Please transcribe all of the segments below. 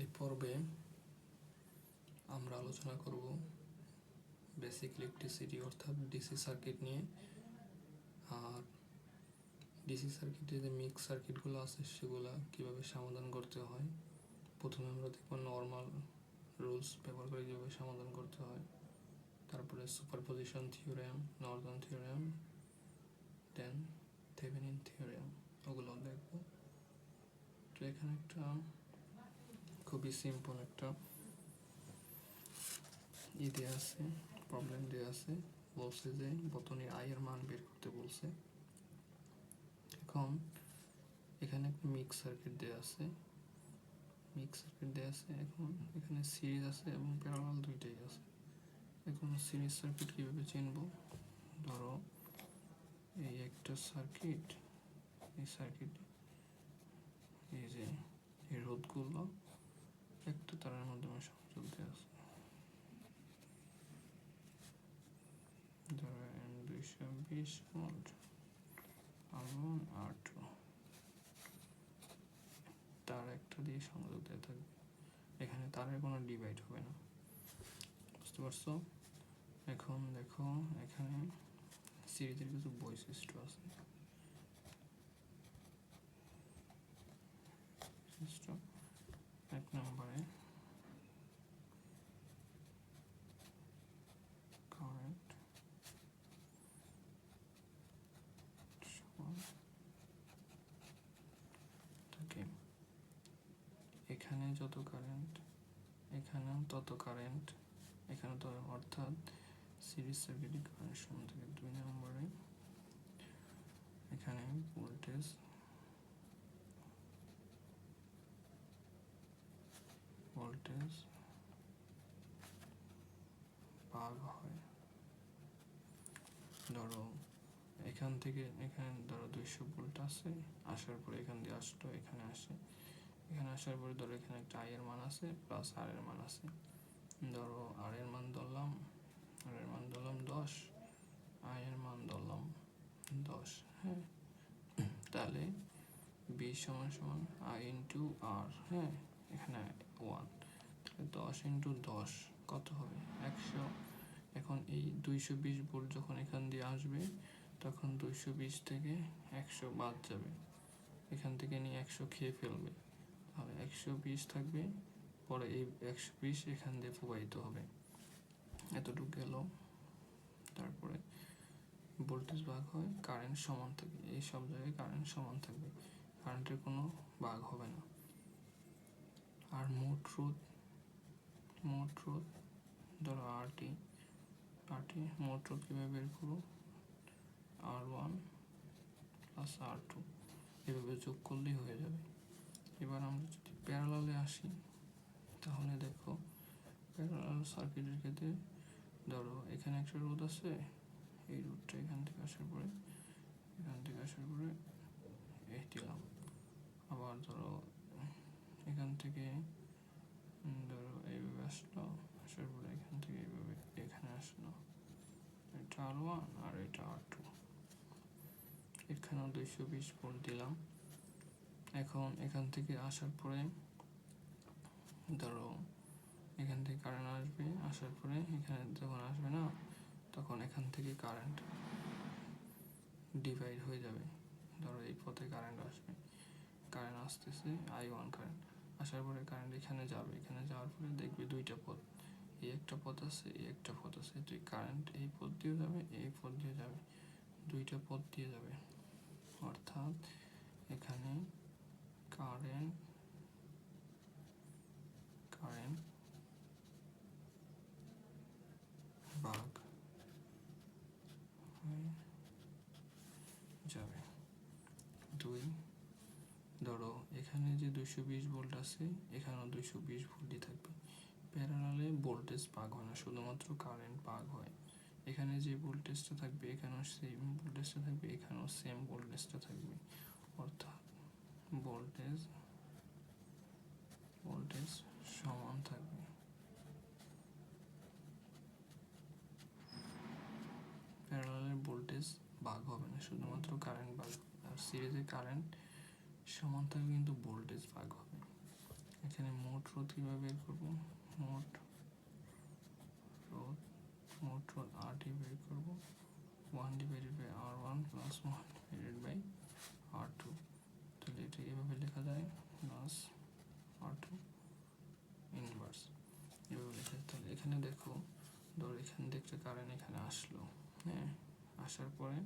এই পর্বে আমরা আলোচনা করব বেসিক ইলেকট্রিসিটি অর্থাৎ ডিসি সার্কিট নিয়ে। আর ডিসি সার্কিটে যে মিক্স সার্কিটগুলো আছে, সেগুলো কীভাবে সমাধান করতে হয়, প্রথমে আমরা দেখব নর্মাল রুলস ব্যবহার করে কীভাবে সমাধান করতে হয়, তারপরে superposition theorem Norton theorem then Thevenin theorem ওগুলো দেখব। তো এখানে একটা খুবই সিম্পল একটা ই দেওয়া আছে প্রবলেম দেওয়া আছে। বলছে যে বতনের আয়ের মান বের করতে বলছে। এখন এখানে একটা মিক্স সার্কিট দেওয়া আছে। মিক্স সার্কিট দেওয়া আছে, এখন এখানে সিরিজ আছে এবং প্যারালাল দুইটাই আছে। এখন সিরিজ সার্কিট কীভাবে চিনব? ধরো, এই একটা সার্কিট এই সার্কিট এই যে এই রোধগুলো একটা তারের মাধ্যমে সংযোগ দেওয়া আছে। ধরো এম দুইশো বিশ ভোল্ট আর ওয়ান তার একটা দিয়ে সংযোগ দেওয়া থাকবে। এখানে তারের কোনো ডিভাইড হবে না। বুঝতে পারছ? এখন দেখো, এখানে সিরিজের কিছু বৈশিষ্ট্য আছে। বৈশিষ্ট্য এক নম্বরে কারেন্ট সমান থাকে এখানে যত কারেন্ট এখানেও তত কারেন্ট এখানে তো অর্থাৎ সিরিজ সার্কিটে কারেন্ট সমান থাকে দুই নম্বরে। এখানে ভোল্টেজ ভোল্টেজ ভাগ হয়। ধরো এখান থেকে এখানে ধরো দুইশো ভোল্ট আছে আসার পরে এখান দিয়ে আসলো, এখানে আসে। এখানে আসার পরে ধরো এখানে একটা আই এর মান আছে প্লাস আর এর মান আছে। ধরো আর এর মান ধরলাম আর এর মান ধরলাম দশ আই এর মান ধরলাম দশ হ্যাঁ। তাহলে বি সমান সমান আই ইন্টু আর হ্যাঁ এখানে ওয়ান তাহলে দশ ইন্টু দশ কত হবে? একশো। এখন এই দুইশো বিশ ভোল্ট যখন এখান দিয়ে আসবে, তখন দুইশো বিশ থেকে একশো বাদ যাবে। এখান থেকে নিয়ে একশো খেয়ে ফেলবে। তাহলে একশো বিশ থাকবে, পরে এই একশো বিশ এখান দিয়ে প্রবাহিত হবে। এতটুকু গেল। তারপরে ভোল্টেজ ভাগ হয় কারেন্ট সমান থাকে এই সব জায়গায় কারেন্ট সমান থাকবে। কারেন্টের কোনো ভাগ হবে না। আর মোট রোধ মোট রোধ ধরো আরটি আরটি মোট রোধ কীভাবে বের করব? R one plus R two এভাবে যোগ করলেই হয়ে যাবে। এবার আমরা যদি প্যারালালে আসি, তাহলে দেখো প্যারালাল সার্কিটের ক্ষেত্রে ধরো এখানে একটা রোধ আছে, এই রোধটা এখান থেকে আসার পরে, এখান থেকে আসার পরে এই দিলাম আবার ধরো এখান থেকে ধরো এইভাবে আসলো, আসার পরে এখান থেকে এইভাবে এখানে আসলো। এটা আর ওয়ান আর এটা আর টু এখানেও দুইশো বিশ ভোল্ট দিলাম। এখন, এখান থেকে আসার পরে, ধরো, এখান থেকে কারেন্ট আসবে, আসার পরে এখানে যখন আসবে না, তখন এখান থেকে কারেন্ট ডিভাইড হয়ে যাবে। ধরো, এই পথে কারেন্ট আসবে। কারেন্ট আসতেছে আই ওয়ান কারেন্ট আসার পরে কারেন্ট এখানে যাবে। এখানে যাওয়ার পরে দেখবে দুইটা পথ। এই একটা পথ আছে, এই একটা পথ আছে। তুই কারেন্ট এই পথ দিয়ে যাবে, এই পথ দিয়ে যাবে। দুইটা পথ দিয়ে যাবে। অর্থাৎ এখানে কারেন্ট ভাগ হয়ে যাবে দুই। ধরো, এখানে যে দুইশো বিশ ভোল্ট আছে, এখানেও দুইশো বিশ ভোল্টই থাকবে। প্যারালালে ভোল্টেজ ভাগ হয় না, শুধুমাত্র কারেন্ট ভাগ হয়। এখানে যে ভোল্টেজটা থাকবে, এখানেও সেম ভোল্টেজটা থাকবে, এখানেও সেম ভোল্টেজটা থাকবে। অর্থাৎ ভোল্টেজ ভোল্টেজ সমান থাকবে। প্যারালালের ভোল্টেজ ভাগ হবে না, শুধুমাত্র কারেন্ট ভাগ। আর সিরিজে কারেন্ট সমান থাকবে কিন্তু ভোল্টেজ ভাগ হবে। এখানে মোট রোধ কীভাবে বের করব? মোট রোধ মোট রোধ আর টি বের করব। One divided by R one plus one divided by R two এটা এভাবে লেখা যায় প্লাস আর টু ইনভার্স এভাবে লেখা যায়। তাহলে এখানে দেখো, ধর এখান থেকে কারেন্ট এখানে আসলো হ্যাঁ? আসার পরে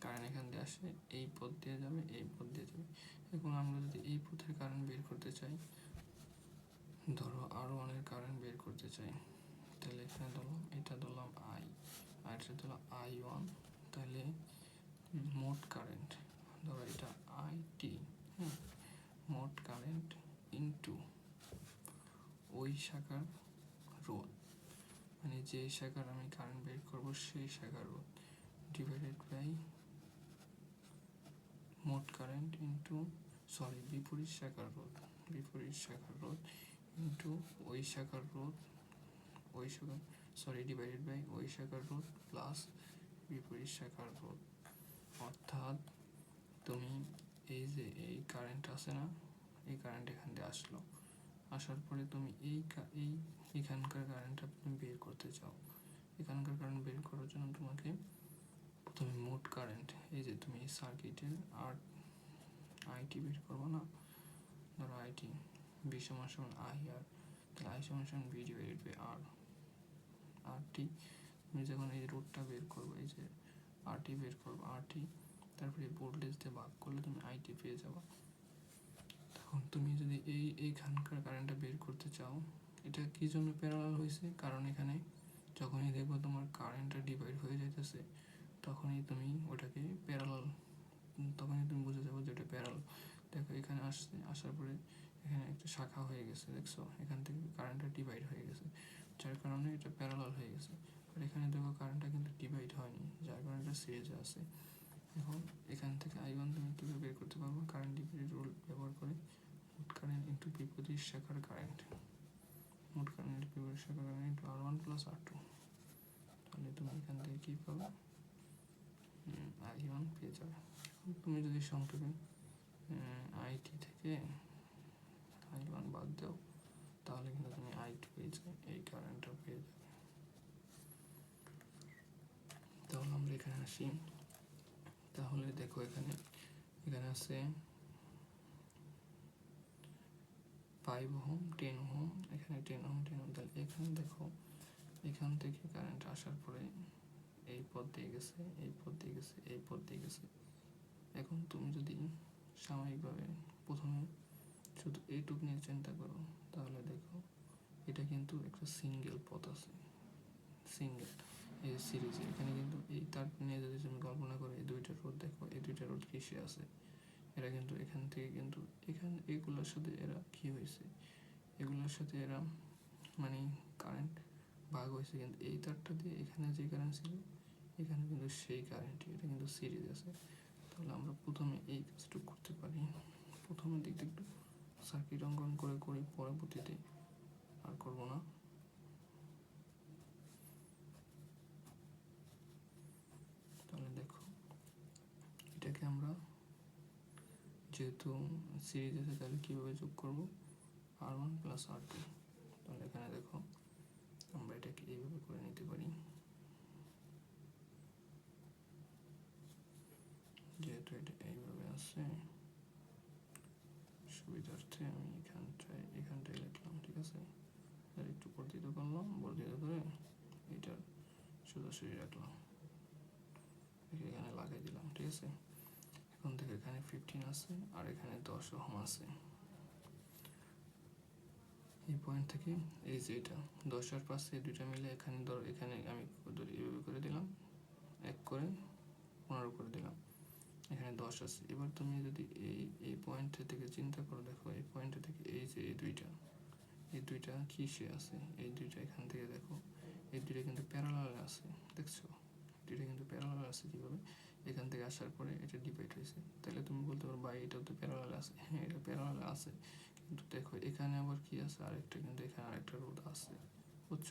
কারেন্ট এখান দিয়ে আসে, এই পথ দিয়ে যাবে, এই পথ দিয়ে যাবে। এবং আমরা যদি এই পথের কারেন্ট বের করতে চাই, ধরো আরও অনেক কারেন্ট বের করতে চাই, তাহলে এখানে ধরলাম এটা ধরলাম আই আর এটা ধরলাম আই ওয়ান তাহলে মোট কারেন্ট ধরো এটা আই টি হ্যাঁ মোট কারেন্ট ইনটু ওই শাখার রোধ মানে যে শাখার আমি কারেন্ট বের করব, সেই শাখার রোধ ডিভাইডেড বাই মোট কারেন্ট ইনটু সরি বিপরীত শাখার রোধ বিপরীত শাখার রোধ ইনটু ওই শাখার রোধ ওই শাখার সরি ডিভাইডেড বাই ওই শাখার রোধ প্লাস বিপরীত শাখার রোধ অর্থাৎ তুমি এই যে এই কারেন্ট আছে না, এই কারেন্ট এখান দিয়ে আসলো। আসার পরে তুমি এই এই এখানকার কারেন্টটা তুমি বের করতে চাও। এখানকার কারেন্ট বের করার জন্য তোমাকে প্রথমে মোট কারেন্ট এই যে তুমি সার্কিটের আর আইটি বের করব না? ধরো আইটি বি সমান সমান আই আর তাহলে আই সমান সমান V divided by R RT তুমি যখন এই রোডটা বের করব, এই যে আরটি বের করব আরটি তারপরে ভোল্টেজ দিয়ে ভাগ করলে তুমি আইটি পেয়ে যাবে। তখন তুমি যদি এই, এইখানকার কারেন্টটা বের করতে চাও, এটা কি জন্য প্যারালাল হয়েছে? কারণ এখানে যখনই দেখব তোমার কারেন্টটা ডিভাইড হয়ে যাইতেছে, তখনই তুমি ওটাকে প্যারালাল তখনই তুমি বুঝে যাব যে ওটা প্যারাল দেখো এখানে আসছে, আসার পরে এখানে একটা শাখা হয়ে গেছে, দেখছ? এখান থেকে কারেন্টটা ডিভাইড হয়ে গেছে, যার কারণে এটা প্যারালাল হয়ে গেছে। আর এখানে দেখো কারেন্টটা কিন্তু ডিভাইড হয়নি, যার কারণে এটা সিরিজে আছে। এখন এখান থেকে আই ওয়ান তুমি কীভাবে বের করতে পারব? কারেন্ট ডিভাইড রুল ব্যবহার করে মোট কারেন্ট ইন্টু বিপরীত শাখার কারেন্ট মোট কারেন্ট বিপরীত শাখার current into R one plus R two তাহলে তুমি এখান থেকে কী পাবে? আই ওয়ান পেয়ে যাবে। তুমি যদি সংক্ষেপে আইটি থেকে আই ওয়ান বাদ দাও, তাহলে কিন্তু তুমি আই টু পেয়ে যাবে, এই কারেন্টটা পেয়ে যাবে। তাহলে আমরা এখানে আসি। তাহলে দেখো এখানে এখানে আছে ফাইভ হোম টেন হোম এখানে টেন হোম টেন হোম তাহলে এখানে দেখো, এখান থেকে কারেন্ট আসার পরে এই পথ দিয়ে গেছে, এই পথ দিয়ে গেছে, এই পথ দিয়ে গেছে। এখন তুমি যদি সাময়িকভাবে প্রথমে শুধু এইটুক নিয়ে চিন্তা করো, তাহলে দেখো এটা কিন্তু একটা সিঙ্গেল পথ আছে সিঙ্গেল এই সিরিজে এখানে কিন্তু এই তার নিয়ে যদি তুমি কল্পনা করো এই দুইটা রোড দেখো এই দুইটা আছে। এরা কিন্তু এখান থেকে কিন্তু এখান এগুলোর সাথে এরা কি হয়েছে? এগুলোর সাথে এরা মানে কারেন্ট ভাগ হয়েছে কিন্তু এই তারটা দিয়ে এখানে যে কারেন্ট ছিল, এখানে কিন্তু সেই কারেন্ট এটা কিন্তু সিরিজ আছে। তাহলে আমরা প্রথমে এই কাজটুকু করতে পারি। প্রথমের দিকটা একটু সার্কিট অঙ্কন করে করি, পরবর্তীতে আর করব না তাহলে দেখো এটাকে আমরা যেহেতু সিরিজ আছে, তাহলে কীভাবে যোগ করব? R one plus R two তাহলে এখানে দেখো, আমরা এটাকে এইভাবে করে নিতে পারি। যেহেতু এটা এইভাবে আছে, সুবিধার্থে আমি এখানটায় এখানটায় লিখলাম, ঠিক আছে? আর একটু বর্ধিত করলাম, বর্ধিত করে এটা সোজাসুজি রাখলাম। এখানে লাগাই দিলাম, ঠিক আছে? এখন থেকে এখানে ফিফটিন আছে, আর এখানে দশ ওহম আছে। এই পয়েন্ট থেকে, এই যে এটা, দশ আর পাঁচ, এই দুইটা মিলে এখানে ধরো, এখানে আমি এভাবে করে দিলাম, এক করে পনেরো করে দিলাম। এখানে দশ আছে। এবার তুমি যদি এই এই পয়েন্ট থেকে চিন্তা করো, দেখো এই পয়েন্ট থেকে এই যে এই দুইটা এই দুইটা কিসে আছে? এই দুইটা এখান থেকে দেখো, এই দুইটা কিন্তু প্যারালাল আছে, দেখছ? দুইটা কিন্তু প্যারালাল আছে কীভাবে? এখান থেকে আসার পরে এটা ডিভাইড হয়েছে। তাহলে তুমি বলতে পারো, ভাই, এটাও তো প্যারালাল আছে। হ্যাঁ এটা প্যারালাল আছে। কিন্তু দেখো, এখানে আবার কি আছে? আরেকটা কিন্তু এখানে আরেকটা রোদ আছে। বুঝছ?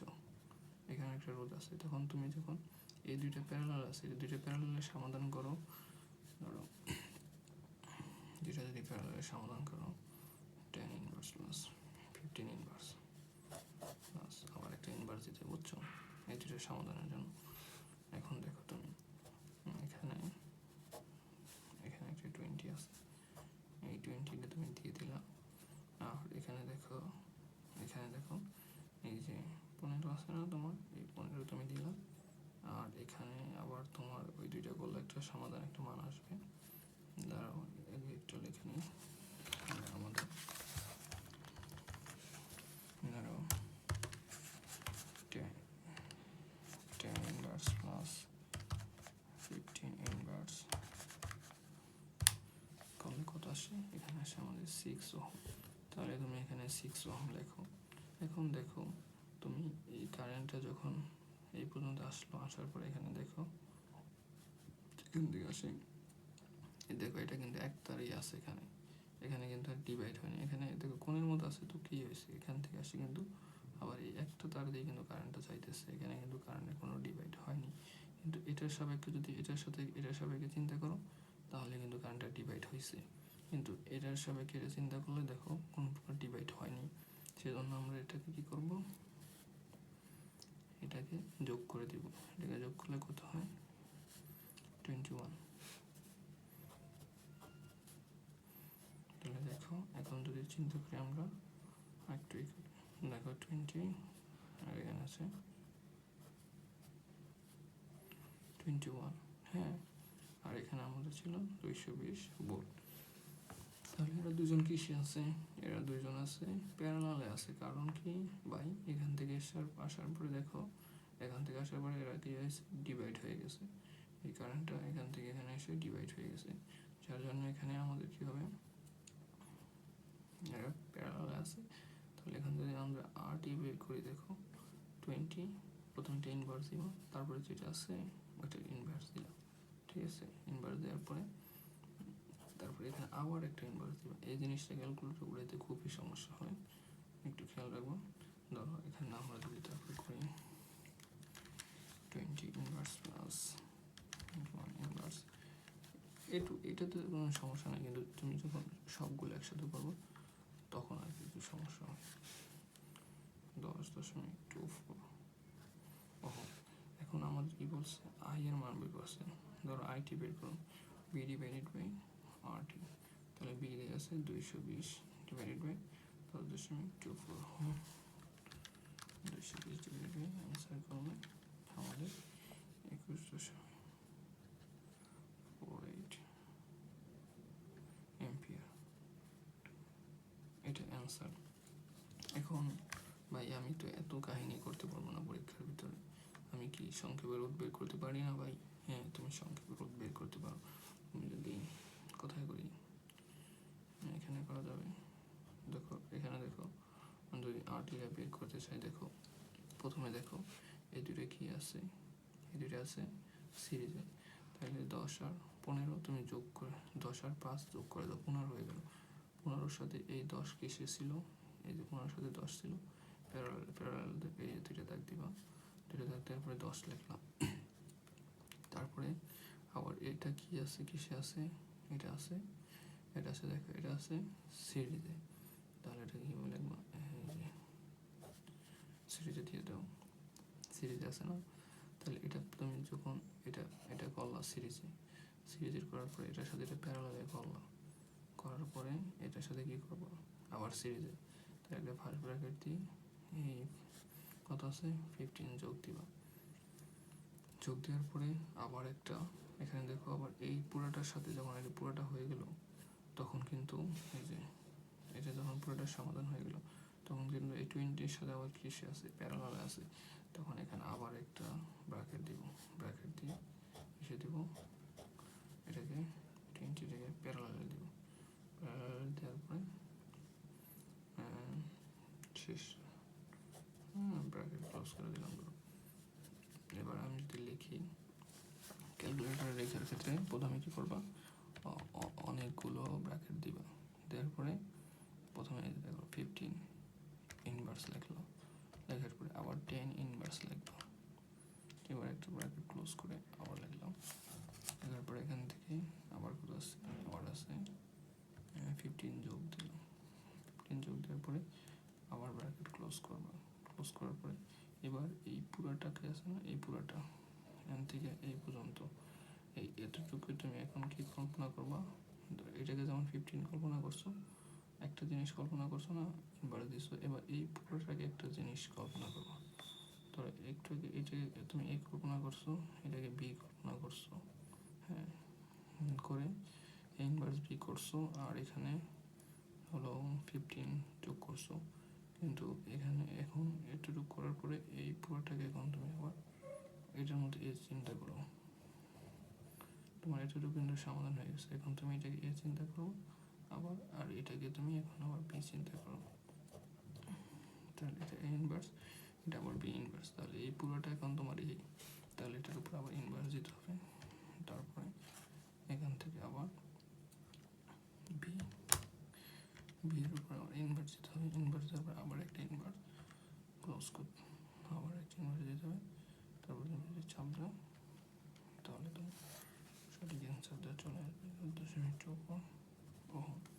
এখানে একটা রোদ আছে। তখন তুমি যখন এই দুইটা প্যারালাল আছে, এই দুইটা প্যারালালের সমাধান করো, ধরো, দুইটা যদি প্যারালালের সমাধান করো ten inverse plus fifteen inverse plus আবার একটা ইনভার্স দিতে বুঝছ? এই দুটোর সমাধানের জন্য। এখন দেখো তুমি উম, এখানে এখানে একটা টোয়েন্টি আছে এই টোয়েন্টিটা তুমি দিয়ে দিলা আর এখানে দেখো এখানে দেখো এই যে পনেরো আছে না তোমার? এই পনেরো তুমি দিলা আর এখানে আবার তোমার ওই দুইটা করলে একটা সমাধান, একটা মান আসবে। দাঁড়াও একটু লিখে নিই। তাহলে আমাদের দাঁড়াও। Ten ten inverse plus fifteen inverse করলে কত আসে? এখানে আসে আমাদের সিক্স ওহম। তাহলে তুমি এখানে সিক্স ওহম লেখো। এখন দেখো তুমি এই কারেন্টটা যখন এই পর্যন্ত আসলো, আসার পরে এখানে দেখো, এখান থেকে আসে। দেখো, এটা কিন্তু এক তারই আছে এখানে। এখানে কিন্তু আর ডিভাইড হয়নি। এখানে দেখো, কোণের মতো আছে তো কী হয়েছে? এখান থেকে আসে কিন্তু আবার এই একটা তার দিয়ে কিন্তু কারেন্টটা চাইতেছে। এখানে কিন্তু কারেন্টের কোনো ডিভাইড হয়নি। কিন্তু এটার সাপেক্ষে যদি এটার সাথে, এটার সাপেক্ষে চিন্তা করো, তাহলে কিন্তু কারেন্টটা ডিভাইড হয়েছে কিন্তু এটার সাপেক্ষে এটা চিন্তা করলে দেখো, কোনো প্রকার ডিভাইড হয়নি। সেজন্য আমরা এটাকে কী করব? এটাকে যোগ করে দিব। এটাকে যোগ করলে কত হয়? টোয়েন্টি ওয়ান তাহলে দেখো, এখন যদি চিন্তা করি আমরা একটু। দেখো টোয়েন্টি আর এখানে আছে টোয়েন্টি ওয়ান হ্যাঁ? আর এখানে আমাদের ছিল দুইশো বিশ ভোল্ট কিসে আছে? এরা দুইজন আছে। প্যারালালে আছে। কারণ কি? ভাই, এখান থেকে আসার আসার পরে দেখো, এখান থেকে আসার পরে এরা কি হয়েছে? ডিভাইড হয়ে গেছে। এই কারেন্টটা এখান থেকে এখানে এসে ডিভাইড হয়ে গেছে। যার জন্য এখানে আমাদের কি হবে? এরা প্যারালালে আছে। তাহলে এখান থেকে আমরা আর টি বের করি, দেখো। টোয়েন্টি প্রথমটা ইনভার্স দিব। তারপরে যেটা আছে, ওইটা ইনভার্স দিলাম। ঠিক আছে? ইনভার্স দেওয়ার পরে, তারপরে এখানে আবার একটা ইনভার্স দিব। জিনিসটা ক্যালকুলেটর উড়াইতে খুবই সমস্যা হয়। একটু খেয়াল রাখব। ধরো, এখানে আমরা যদি তারপরে করি। Twenty inverse plus one inverse একটু এটাতে কোনো সমস্যা নেই কিন্তু তুমি যখন সবগুলো একসাথে করব, তখন আর কি, একটু সমস্যা হয়। দশ দশমিক টু ফোর ওহো, এখন আমাদের কি বলছে? আই এর মান বের করছে। ধরো আইটি বের করুন। V divided by R T তাহলে বি দিয়ে আছে দুইশো বিশ ডিভাইডেড বাই দশ দশমিক টু ফোর দুইশো বিশ ডিভাইডেড বাই অ্যান্সার করলে আমাদের একুশ দশমিক ফোর এইট এম্পিয়ার এটা অ্যান্সার এখন ভাই, আমি তো এত কাহিনী করতে পারব না পরীক্ষার ভিতরে। আমি কি সংক্ষেপে রোধ বের করতে পারি না ভাই? হ্যাঁ তুমি সংক্ষেপে রোধ বের করতে পারো। তুমি যদি কোথায় করি এখানে করা যাবে। দেখো, এখানে দেখো যদি আর্টিরা বের করতে চাই, দেখো, প্রথমে দেখো এই দুটো কি আছে? এই দুটো আছে সিরিজে তাহলে দশ আর পনেরো তুমি যোগ করে, দশ আর পাঁচ যোগ করে দাও, পনেরো হয়ে গেল। পনেরোর সাথে এই দশ কিসে ছিল? এই যে পনেরোর সাথে দশ ছিল। প্যারাল প্যারাল এই দুইটা দাগ দিবা। দুইটা দাগ দেওয়ার পরে দশ লিখলাম। তারপরে আবার এটা কি আছে, কিসে আছে? এটা আছে এটা আছে দেখো এটা আছে সিরিজে তাহলে এটা কীভাবে লিখব সিরিজে দিয়ে দাও সিরিজে আছে না তাহলে এটা তুমি যখন এটা এটা করলা সিরিজে সিরিজের করার পরে এটার সাথে এটা প্যারালালে করলা করার পরে এটার সাথে কি করব আবার সিরিজে তাহলে একটা ফার্স্ট ব্র্যাকেট দিয়ে এই কত আছে ফিফটিন যোগ দিবা যোগ দেওয়ার পরে আবার একটা এখানে দেখো আবার এই পুরাটার সাথে যখন এটা পুরাটা হয়ে গেল তখন কিন্তু এই যে এটা যখন পুরোটা সমাধান হয়ে গেল, তখন কিন্তু এই টোয়েন্টির সাথে আবার কিসে আছে? প্যারালালে আছে। তখন এখানে আবার একটা ব্র্যাকেট দিব। ব্র্যাকেট দিয়ে কিসে দিব, এটাকে টোয়েন্টিটাকে প্যারালালে দিব। প্যারালালে দেওয়ার পরে শেষ। ব্র্যাকেট ক্লোজ করে দিলাম এবার আমি যদি লিখি ক্যালকুলেটারে লেখার ক্ষেত্রে প্রথমে কী করবা? অনেকগুলো ব্র্যাকেট দিবা। দেওয়ার পরে প্রথমে দেখো ফিফটিন ইনভার্স লিখলো। লেখার পরে আবার টেন ইনভার্স লিখলো এবার একটা ব্র্যাকেট ক্লোজ করে আবার লিখলাম। লেখার পরে এখান থেকে আবার আছে আবার আছে। ফিফটিন যোগ দিলাম। ফিফটিন যোগ দেওয়ার পরে আবার ব্র্যাকেট ক্লোজ করবা। ক্লোজ করার পরে এবার এই পুরাটাকে আছে না, এই পুরাটা, এখান থেকে এই পর্যন্ত এই এতটুকু তুমি এখন কি কল্পনা করবা? এটাকে যেমন ফিফটিন কল্পনা করছ, একটা জিনিস কল্পনা করছ না, এবার দিছো, এবার এই পুরোটাকে একটা জিনিস কল্পনা করব। ধরো একটু এটাকে তুমি এ কল্পনা করছ, এটাকে বি কল্পনা করছ হ্যাঁ করে ইনভার্স বি করছ, আর এখানে হলো ফিফটিন যোগ করছ। কিন্তু এখানে এখন এটুকু করার পরে এই পুরোটাকে এখন তুমি আবার এটার মধ্যে এই চিন্তা করো। তোমার এটুকু কিন্তু সমাধান হয়ে গেছে। এখন তুমি এটাকে এ চিন্তা করো আবার, আর এটাকে তুমি এখন আবার বি চিন্তা করো। তাহলে এটা ইনভার্স এটা আবার বি ইনভার্স তাহলে এই পুরোটা এখন তোমার এই। তাহলে এটার উপর আবার ইনভার্স দিতে হবে। তারপরে এখান থেকে আবার বি বি এর উপর আবার ইনভার্স দিতে হবে। ইনভার্স দেওয়ার আবার একটা ইনভার্স ক্লোজ করতে আবার একটা ইনভার্স দিতে হবে। তারপর তুমি যদি চাপ দাও, তাহলে তুমি 这里颜色都 satu celana.